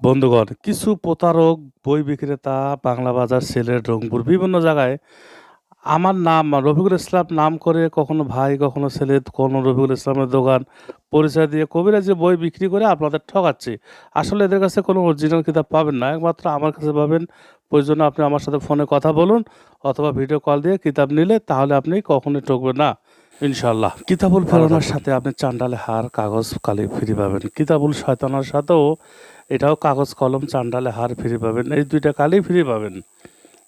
বন্ধুগণ, কিছু প্রতারক, বই বিক্রেতা, বাংলা বাজার সিলেট রংপুর, বিভিন্ন জায়গায় আমার নাম, রফিকুল ইসলাম নাম করে কখনো ভাই, কখনো ছেলে, কখনো রফিকুল ইসলামের দোকান। পরিচয় দিয়ে কবিরা যে বই বিক্রি করে আপনাদের ঠকাচ্ছে। আসলে এদের কাছে কোনো অরিজিনাল কিতাব পাবেন না। একমাত্র আমার কাছে পাবেন। প্রয়োজনে আপনি আমার সাথে ফোনে কথা বলুন অথবা ভিডিও কল দিয়ে কিতাব নিলে তাহলে আপনি কখনোই ঠকবেন না। ইনশাল্লাহ কিতাবুল ফেরানোর সাথে আপনি চান্ডালে হার কাগজ কালি ফ্রি পাবেন। কিতাবুল শয়তানার সাথেও এটাও কাগজ কলম চান্ডালে হার ফিরে পাবেন। এই দুইটা কালি ফ্রি পাবেন।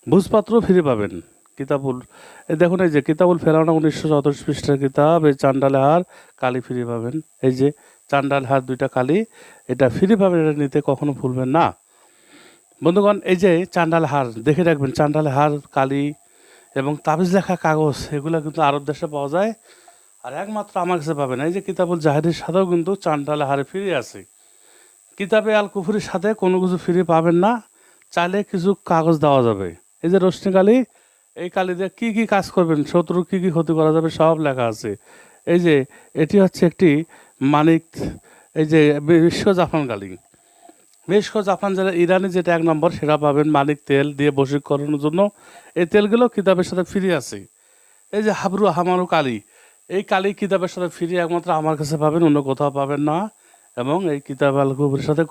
ভুজপাত্র ফিরে পাবেন। কিতাবুল এই দেখুন এই যে কিতাবুল ফেরানো উনিশশো চৌত্রিশ পৃষ্ঠার কিতাব এই চান্ডালে হার কালি ফ্রি পাবেন। এই যে চান্ডাল হার দুইটা কালি এটা ফ্রি পাবেন এটা নিতে কখনো ভুলবেন না। বন্ধুগণ এই যে চান্ডাল হার দেখে রাখবেন চান্ডাল হার কালি এবং তাবিজ লেখা কাগজ, এগুলো কিন্তু আরব দেশে পাওয়া যায়। আর একমাত্র আমার কাছে পাবেন, এই যে কিতাবুল জাহিরের সাথেও কিন্তু চান্ডালে হারে ফ্রি আছে। কিতাবে আল কুফুরির সাথে কোনো কিছু ফ্রি পাবেন না, চাইলে কিছু কাগজ দেওয়া যাবে। এই যে রশ্মি কালি, এই কালি দিয়ে কী কী কাজ করবেন, শত্রু কী কী ক্ষতি করা যাবে সব লেখা আছে। এই যে, এটি হচ্ছে একটি মানিক, এই যে বিশ্ব জাফরান কালি। বিশ্ব জাফরান যারা ইরানি যেটা এক নম্বর, সেটা পাবেন মালিক তেল দিয়ে বশীকরণের জন্য। এই তেলগুলো কিতাবের সাথে ফ্রি আছে। এই যে হাবরু হামারু কালী, এই কালী কিতাবের সাথে ফ্রি একমাত্র আমার কাছে পাবেন, অন্য কোথাও পাবেন না। এবং এই কিতাব আল সাথে